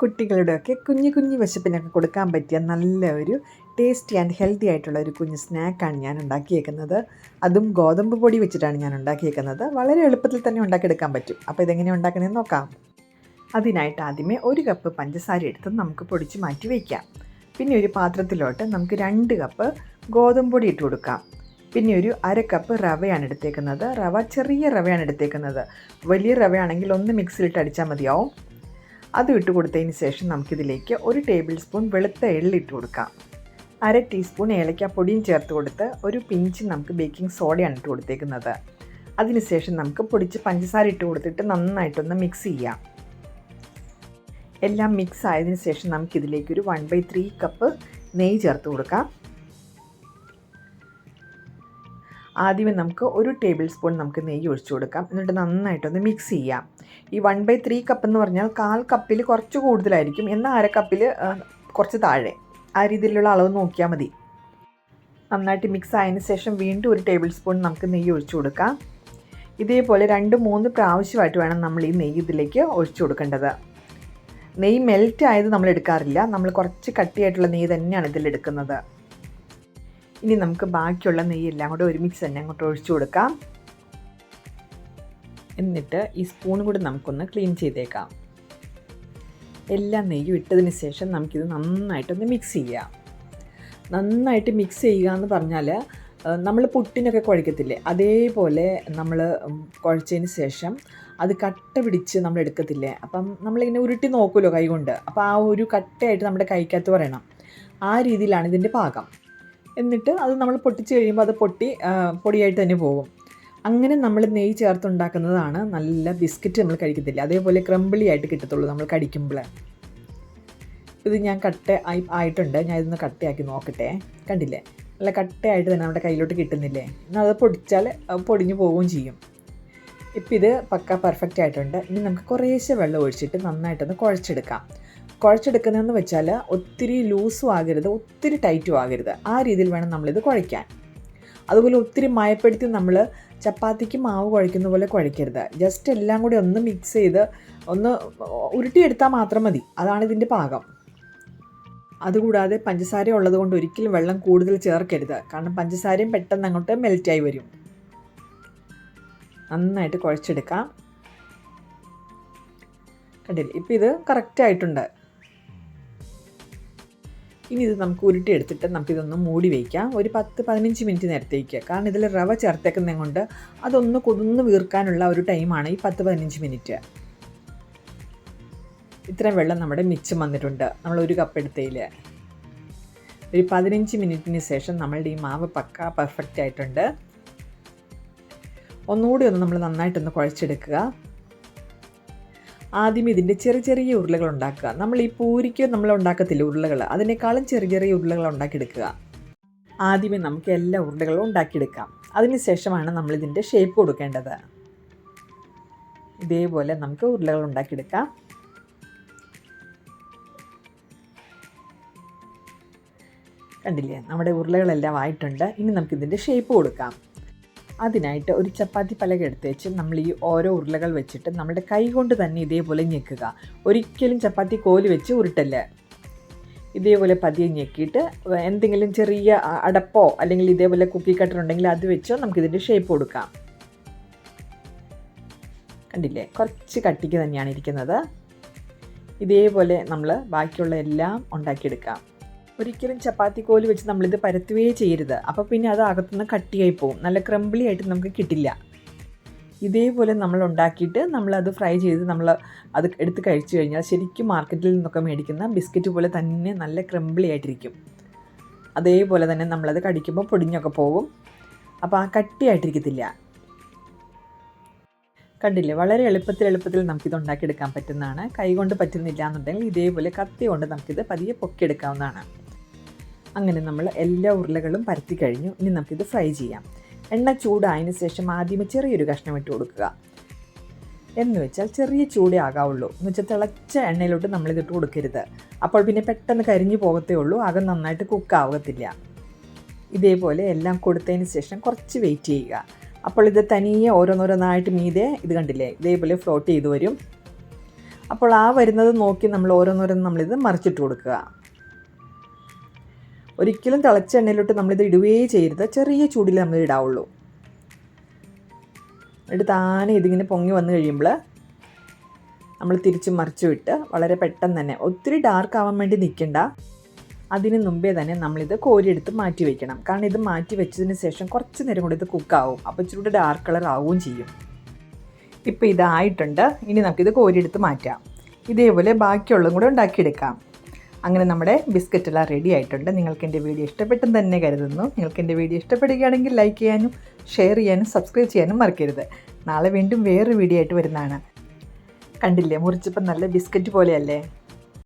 കുട്ടികളുടെയൊക്കെ കുഞ്ഞു കുഞ്ഞു വിശപ്പിനൊക്കെ കൊടുക്കാൻ പറ്റിയ നല്ല ഒരു ടേസ്റ്റി ആൻഡ് ഹെൽത്തി ആയിട്ടുള്ള ഒരു കുഞ്ഞ് സ്നാക്കാണ് ഞാൻ ഉണ്ടാക്കിയേക്കുന്നത്. അതും ഗോതമ്പ് പൊടി വെച്ചിട്ടാണ് ഞാൻ ഉണ്ടാക്കിയേക്കുന്നത്. വളരെ എളുപ്പത്തിൽ തന്നെ ഉണ്ടാക്കിയെടുക്കാൻ പറ്റും. അപ്പോൾ ഇതെങ്ങനെ ഉണ്ടാക്കണമെന്ന് നോക്കാം. അതിനായിട്ട് ആദ്യമേ ഒരു കപ്പ് പഞ്ചസാര എടുത്ത് നമുക്ക് പൊടിച്ച് മാറ്റി വയ്ക്കാം പിന്നെ ഒരു പാത്രത്തിലോട്ട് നമുക്ക് രണ്ട് കപ്പ് ഗോതമ്പ് പൊടി ഇട്ട് കൊടുക്കാം. പിന്നെ ഒരു അര കപ്പ് റവയാണ് എടുത്തേക്കുന്നത്. റവ ചെറിയ റവയാണ് എടുത്തേക്കുന്നത്. വലിയ റവയാണെങ്കിൽ ഒന്ന് മിക്സിയിലിട്ട് അടിച്ചാൽ മതിയാവും. അതും ഇട്ട് കൊടുത്തതിന് ശേഷം നമുക്കിതിലേക്ക് ഒരു ടേബിൾ സ്പൂൺ വെളുത്ത എള്ളിട്ട് കൊടുക്കാം. അര ടീസ്പൂൺ ഏലക്കാപ്പൊടിയും ചേർത്ത് കൊടുത്ത് ഒരു പിഞ്ച് നമുക്ക് ബേക്കിംഗ് സോഡയാണ് ഇട്ട് കൊടുത്തേക്കുന്നത്. അതിനുശേഷം നമുക്ക് പൊടിച്ച് പഞ്ചസാര ഇട്ട് കൊടുത്തിട്ട് നന്നായിട്ടൊന്ന് മിക്സ് ചെയ്യാം. എല്ലാം മിക്സ് ആയതിനു ശേഷം നമുക്കിതിലേക്ക് ഒരു വൺ ബൈ ത്രീ കപ്പ് നെയ്യ് ചേർത്ത് കൊടുക്കാം. ആദ്യമേ നമുക്ക് ഒരു ടേബിൾ സ്പൂൺ നമുക്ക് നെയ്യ് ഒഴിച്ചു കൊടുക്കാം. എന്നിട്ട് നന്നായിട്ടൊന്ന് മിക്സ് ചെയ്യാം. ഈ വൺ ബൈ ത്രീ കപ്പ് എന്ന് പറഞ്ഞാൽ കാൽ കപ്പിൽ കുറച്ച് കൂടുതലായിരിക്കും. എന്നാൽ അര കപ്പിൽ കുറച്ച് താഴെ. ആ രീതിയിലുള്ള അളവ് നോക്കിയാൽ മതി. നന്നായിട്ട് മിക്സ് ആയതിന് ശേഷം വീണ്ടും ഒരു ടേബിൾ സ്പൂൺ നമുക്ക് നെയ്യ് ഒഴിച്ചു കൊടുക്കാം. ഇതേപോലെ രണ്ട് മൂന്ന് പ്രാവശ്യമായിട്ട് വേണം നമ്മൾ ഈ നെയ്യ് ഇതിലേക്ക് ഒഴിച്ചു കൊടുക്കേണ്ടത്. നെയ്യ് മെൽറ്റ് ആയത് നമ്മൾ എടുക്കാറില്ല. നമ്മൾ കുറച്ച് കട്ടിയായിട്ടുള്ള നെയ്യ് തന്നെയാണ് ഇതിൽ എടുക്കുന്നത്. ഇനി നമുക്ക് ബാക്കിയുള്ള നെയ്യ് എല്ലാം കൂടെ ഒരുമിച്ച് തന്നെ അങ്ങോട്ട് ഒഴിച്ചു കൊടുക്കാം. എന്നിട്ട് ഈ സ്പൂൺ കൂടി നമുക്കൊന്ന് ക്ലീൻ ചെയ്തേക്കാം. എല്ലാ നെയ്യും ഇട്ടതിന് ശേഷം നമുക്കിത് നന്നായിട്ടൊന്ന് മിക്സ് ചെയ്യാം. നന്നായിട്ട് മിക്സ് ചെയ്യുക എന്ന് പറഞ്ഞാൽ നമ്മൾ പുട്ടിനൊക്കെ കുഴക്കത്തില്ലേ? അതേപോലെ നമ്മൾ കുഴച്ചതിന് ശേഷം അത് കട്ട പിടിച്ച് നമ്മൾ എടുക്കത്തില്ലേ? അപ്പം നമ്മളിങ്ങനെ ഉരുട്ടി നോക്കുമല്ലോ കൈകൊണ്ട്. അപ്പോൾ ആ ഒരു കട്ടയായിട്ട് നമ്മുടെ കൈക്കകത്ത് പറയണം ആ രീതിയിലാണ് ഇതിന്റെ പാകം. എന്നിട്ട് അത് നമ്മൾ പൊട്ടിച്ച് കഴിയുമ്പോൾ അത് പൊട്ടി പൊടിയായിട്ട് തന്നെ പോകും. അങ്ങനെ നമ്മൾ നെയ്യ് ചേർത്തുണ്ടാക്കുന്നതാണ് നല്ല ബിസ്ക്കറ്റ് നമ്മൾ കഴിക്കത്തില്ല. അതേപോലെ ക്രമ്പിളി ആയിട്ട് കിട്ടത്തുള്ളൂ നമ്മൾ കടിക്കുമ്പോൾ. ഇത് ഞാൻ കട്ട ആയി ആയിട്ടുണ്ട്. ഞാൻ ഇതൊന്ന് കട്ടയാക്കി നോക്കട്ടെ. കണ്ടില്ലേ? നല്ല കട്ടയായിട്ട് തന്നെ നമ്മുടെ കയ്യിലോട്ട് കിട്ടുന്നില്ലേ? എന്നാൽ അത് പൊടിച്ചാൽ പൊടിഞ്ഞു പോവുകയും ചെയ്യും. ഇപ്പം ഇത് പക്ക പെർഫെക്റ്റ് ആയിട്ടുണ്ട്. ഇനി നമുക്ക് കുറേശ്ശെ വെള്ളം ഒഴിച്ചിട്ട് നന്നായിട്ടൊന്ന് കുഴച്ചെടുക്കാം. കുഴച്ചെടുക്കുന്നതെന്ന് വെച്ചാൽ ഒത്തിരി ലൂസും ആകരുത് ഒത്തിരി ടൈറ്റും ആകരുത്. ആ രീതിയിൽ വേണം നമ്മളിത് കുഴയ്ക്കാൻ. അതുപോലെ ഒത്തിരി മയപ്പെടുത്തി നമ്മൾ ചപ്പാത്തിക്ക് മാവ് കുഴയ്ക്കുന്ന പോലെ കുഴയ്ക്കരുത്. ജസ്റ്റ് എല്ലാം കൂടി ഒന്ന് മിക്സ് ചെയ്ത് ഒന്ന് ഉരുട്ടിയെടുത്താൽ മാത്രം മതി. അതാണ് ഇതിന്റെ പാകം. അതുകൂടാതെ പഞ്ചസാര ഉള്ളത് കൊണ്ട് ഒരിക്കലും വെള്ളം കൂടുതൽ ചേർക്കരുത്. കാരണം പഞ്ചസാരയും പെട്ടെന്ന് അങ്ങോട്ട് മെൽറ്റായി വരും. നന്നായിട്ട് കുഴച്ചെടുക്കാം. കണ്ടില്ല? ഇപ്പം ഇത് കറക്റ്റ് ആയിട്ടുണ്ട്. ഇനി ഇത് നമുക്ക് ഉരുട്ടിയെടുത്തിട്ട് നമുക്കിതൊന്ന് മൂടി വയ്ക്കാം ഒരു പത്ത് പതിനഞ്ച് മിനിറ്റ് നേരത്തേക്ക്. കാരണം ഇതിൽ റവ ചേർത്തേക്കുന്നത് കൊണ്ട് അതൊന്ന് കൊതുന്ന് വീർക്കാനുള്ള ഒരു ടൈമാണ് ഈ പത്ത് പതിനഞ്ച് മിനിറ്റ്. ഇത്രയും വെള്ളം നമ്മുടെ മിച്ചം വന്നിട്ടുണ്ട്. നമ്മൾ ഒരു കപ്പ് എടുത്തതിൽ ഒരു പതിനഞ്ച് മിനിറ്റിന് ശേഷം നമ്മളുടെ ഈ മാവ് പക്ക പെർഫെക്റ്റ് ആയിട്ടുണ്ട്. ഒന്നുകൂടി ഒന്ന് നമ്മൾ നന്നായിട്ടൊന്ന് കുഴച്ചെടുക്കുക. ആദ്യം ഇതിന്റെ ചെറിയ ചെറിയ ഉരുളകൾ ഉണ്ടാക്കുക. നമ്മൾ ഈ പൂരിക്ക് നമ്മൾ ഉണ്ടാക്കത്തില്ല ഉരുളകൾ. അതിനേക്കാളും ചെറിയ ചെറിയ ഉരുളകൾ ഉണ്ടാക്കിയെടുക്കുക. ആദ്യമേ നമുക്ക് എല്ലാ ഉരുളകളും ഉണ്ടാക്കിയെടുക്കാം. അതിനുശേഷമാണ് നമ്മൾ ഇതിന്റെ ഷേപ്പ് കൊടുക്കേണ്ടത്. ഇതേപോലെ നമുക്ക് ഉരുളകൾ ഉണ്ടാക്കിയെടുക്കാം. കണ്ടില്ലേ? നമ്മുടെ ഉരുളകളെല്ലാം ആയിട്ടുണ്ട്. ഇനി നമുക്കിതിന്റെ ഷേപ്പ് കൊടുക്കാം. അതിനായിട്ട് ഒരു ചപ്പാത്തി പലക എടുത്ത് വെച്ച് നമ്മൾ ഈ ഓരോ ഉരുളകൾ വെച്ചിട്ട് നമ്മുടെ കൈ കൊണ്ട് തന്നെ ഇതേപോലെ ഞെക്കുക. ഒരിക്കലും ചപ്പാത്തി കോൽ വെച്ച് ഉരുട്ടല്ല. ഇതേപോലെ പതിയെ ഞെക്കിയിട്ട് എന്തെങ്കിലും ചെറിയ അടപ്പോ അല്ലെങ്കിൽ ഇതേപോലെ കുക്കി കട്ടർ ഉണ്ടെങ്കിൽ അത് വെച്ചോ നമുക്കിതിന്റെ ഷേപ്പ് കൊടുക്കാം. കണ്ടില്ലേ? കുറച്ച് കട്ടിക്ക് തന്നെയാണ് ഇരിക്കുന്നത്. ഇതേപോലെ നമ്മൾ ബാക്കിയുള്ള എല്ലാം ഉണ്ടാക്കിയെടുക്കാം. ഒരിക്കലും ചപ്പാത്തി കോൽ വെച്ച് നമ്മളിത് പരത്തുകയേ ചെയ്യരുത്. അപ്പോൾ പിന്നെ അത് അകത്തുനിന്ന് കട്ടിയായി പോകും നല്ല ക്രംബിളി ആയിട്ട് നമുക്ക് കിട്ടില്ല. ഇതേപോലെ നമ്മൾ ഉണ്ടാക്കിയിട്ട് നമ്മളത് ഫ്രൈ ചെയ്ത് നമ്മൾ അത് എടുത്ത് കഴിച്ചു കഴിഞ്ഞാൽ ശരിക്കും മാർക്കറ്റിൽ നിന്നൊക്കെ മേടിക്കുന്ന ബിസ്ക്കറ്റ് പോലെ തന്നെ നല്ല ക്രംബിളി ആയിട്ടിരിക്കും. അതേപോലെ തന്നെ നമ്മളത് കടിക്കുമ്പോൾ പൊടിഞ്ഞൊക്കെ പോകും. അപ്പോൾ ആ കട്ടിയായിട്ടിരിക്കത്തില്ല. കണ്ടില്ലേ? വളരെ എളുപ്പത്തിൽ എളുപ്പത്തിൽ നമുക്കിത് ഉണ്ടാക്കിയെടുക്കാൻ പറ്റുന്നതാണ്. കൈകൊണ്ട് പറ്റുന്നില്ല എന്നുണ്ടെങ്കിൽ ഇതേപോലെ കത്തി കൊണ്ട് നമുക്കിത് പതിയെ പൊക്കിയെടുക്കാവുന്നതാണ്. അങ്ങനെ നമ്മൾ എല്ലാ ഉരുളകളും പരത്തി കഴിഞ്ഞു. ഇനി നമുക്കിത് ഫ്രൈ ചെയ്യാം. എണ്ണ ചൂടായതിനു ശേഷം ആദ്യമേ ചെറിയൊരു കഷ്ണം ഇട്ട് കൊടുക്കുക. എന്ന് വെച്ചാൽ ചെറിയ ചൂടേ ആകാവുള്ളൂ. എന്ന് വെച്ചാൽ തിളച്ച എണ്ണയിലോട്ട് നമ്മളിതിട്ട് കൊടുക്കരുത്. അപ്പോൾ പിന്നെ പെട്ടെന്ന് കരിഞ്ഞു പോകത്തേ ഉള്ളൂ. അകം നന്നായിട്ട് കുക്കാവത്തില്ല ഇതേപോലെ എല്ലാം കൊടുത്തതിന് ശേഷം കുറച്ച് വെയിറ്റ് ചെയ്യുക. അപ്പോൾ ഇത് തനിയെ ഓരോന്നോരോന്നായിട്ട് മീതെ ഇത് കണ്ടില്ലേ? ഇതേപോലെ ഫ്ലോട്ട് ചെയ്ത് വരും. അപ്പോൾ ആ വരുന്നത് നോക്കി നമ്മൾ ഓരോന്നോരോന്ന് നമ്മളിത് മറിച്ചിട്ട് കൊടുക്കുക. ഒരിക്കലും തിളച്ച എണ്ണയിലോട്ട് നമ്മളിത് ഇടുകയേ ചെയ്യരുത്. ചെറിയ ചൂടിൽ നമ്മൾ ഇടാവുള്ളൂ. എന്നിട്ട് താനെ ഇതിങ്ങനെ പൊങ്ങി വന്നു കഴിയുമ്പോൾ നമ്മൾ തിരിച്ച് മറിച്ചു വിട്ട് വളരെ പെട്ടെന്ന് തന്നെ ഒത്തിരി ഡാർക്ക് ആവാൻ വേണ്ടി നിൽക്കണ്ട. അതിന് മുമ്പേ തന്നെ നമ്മളിത് കോരിയെടുത്ത് മാറ്റി വയ്ക്കണം കാരണം ഇത് മാറ്റി വെച്ചതിന് ശേഷം കുറച്ച് നേരം കൂടി ഇത് കുക്കാവും അപ്പോൾ ഇച്ചിരി ഡാർക്ക് കളർ ആവുകയും ചെയ്യും. ഇപ്പോൾ ഇതായിട്ടുണ്ട്. ഇനി നമുക്കിത് കോരിയെടുത്ത് മാറ്റാം. ഇതേപോലെ ബാക്കിയുള്ളതും കൂടെ ഉണ്ടാക്കിയെടുക്കാം. അങ്ങനെ നമ്മുടെ ബിസ്ക്കറ്റ് എല്ലാം റെഡി ആയിട്ടുണ്ട്. നിങ്ങൾക്ക് എന്റെ വീഡിയോ ഇഷ്ടപ്പെട്ടെന്ന് തന്നെ കരുതുന്നു. നിങ്ങൾക്ക് എന്റെ വീഡിയോ ഇഷ്ടപ്പെടുകയാണെങ്കിൽ ലൈക്ക് ചെയ്യാനും ഷെയർ ചെയ്യാനും സബ്സ്ക്രൈബ് ചെയ്യാനും മറക്കരുത്. നാളെ വീണ്ടും വേറൊരു വീഡിയോ ആയിട്ട് വരുന്നതാണ്. കണ്ടില്ലേ മുറിച്ചപ്പം നല്ല ബിസ്ക്കറ്റ് പോലെയല്ലേ?